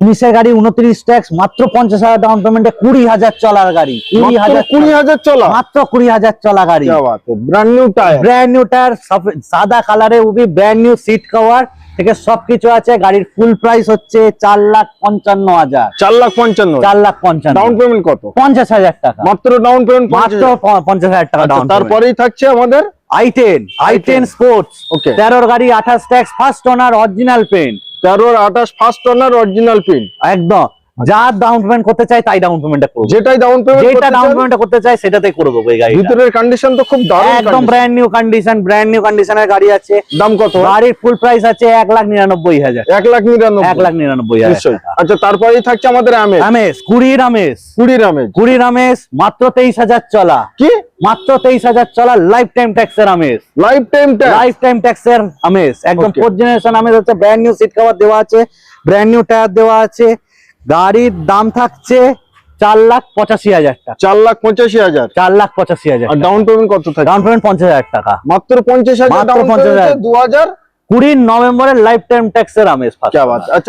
উনিশের গাড়ি উনত্রিশ ট্যাক্স মাত্র পঞ্চাশ হাজার ডাউন পেমেন্টে কুড়ি হাজার চলার গাড়ি। কুড়ি হাজার কুড়ি হাজার চলা? মাত্র কুড়ি হাজার চলা গাড়ি। Brand new tyre brand new tyre সাদা কালারে উবি ব্র্যান্ড নিউ সিট কভার থেকে সবকিছু আছে। গাড়ির ফুল প্রাইস হচ্ছে চার লাখ পঞ্চান্ন হাজার। চার লাখ পঞ্চান্ন। চার লাখ পঞ্চান্ন। ডাউন পেমেন্ট কত? পঞ্চাশ হাজার টাকা। মাত্র ডাউন পেমেন্ট মাত্র পঞ্চাশ হাজার টাকা আচ্ছা, ডাউন তারপরেই থাকছে আমাদের? I ten I ten sports okay তেরোর গাড়ি আঠাশ tax first owner original paint তেরোর আঠাশ ফার্স্ট অনার অরিজিনাল পিন একদম। যা ডাউন পেমেন্ট করতে চাই তাই ডাউন পেমেন্ট করব। যেটাই ডাউন পেমেন্ট যেটা ডাউন পেমেন্ট করতে চাই সেটাতে করে দেবো এই গাড়ি ভিতরের কন্ডিশন তো খুব দারুণ একদম brand new condition brand new কন্ডিশনের গাড়ি আছে। দাম কত? গাড়ির ফুল প্রাইস আছে এক লাখ নিরানব্বই হাজার। এক লাখ নিরানব্বই। এক লাখ নিরানব্বই হাজার নিশ্চয়ই। আচ্ছা তারপরেই থাকছে আমাদের আমেজ রামেশ কুড়ি রামেশ কুড়ি রামেজ কুড়ি রামেশ মাত্র তেইশ হাজার চলা। কি? মাত্র তেইশ হাজার চলা লাইফ টাইম ট্যাক্সের Amaze life time life time ট্যাক্সের আমেজ একদম. ফোর্থ জেনারেশন আমেজ হচ্ছে ব্র্যান্ড নিউ সিট কভার দেওয়া আছে ব্র্যান্ড নিউ টায়ার দেওয়া আছে। গাড়ির দাম থাকছে চার লাখ পঁচাশি হাজার টাকা। চার লাখ পঁচাশি হাজার? চার লাখ পঁচাশি হাজার ডাউন পেমেন্ট কত থাকে ডাউন পেমেন্ট পঞ্চাশ হাজার টাকা। মাত্র পঞ্চাশ হাজার পঞ্চাশ হাজার। দু হাজার। কুড়ি নভেম্বরের লাইফ টাইম ট্যাক্সের আমেজ আচ্ছা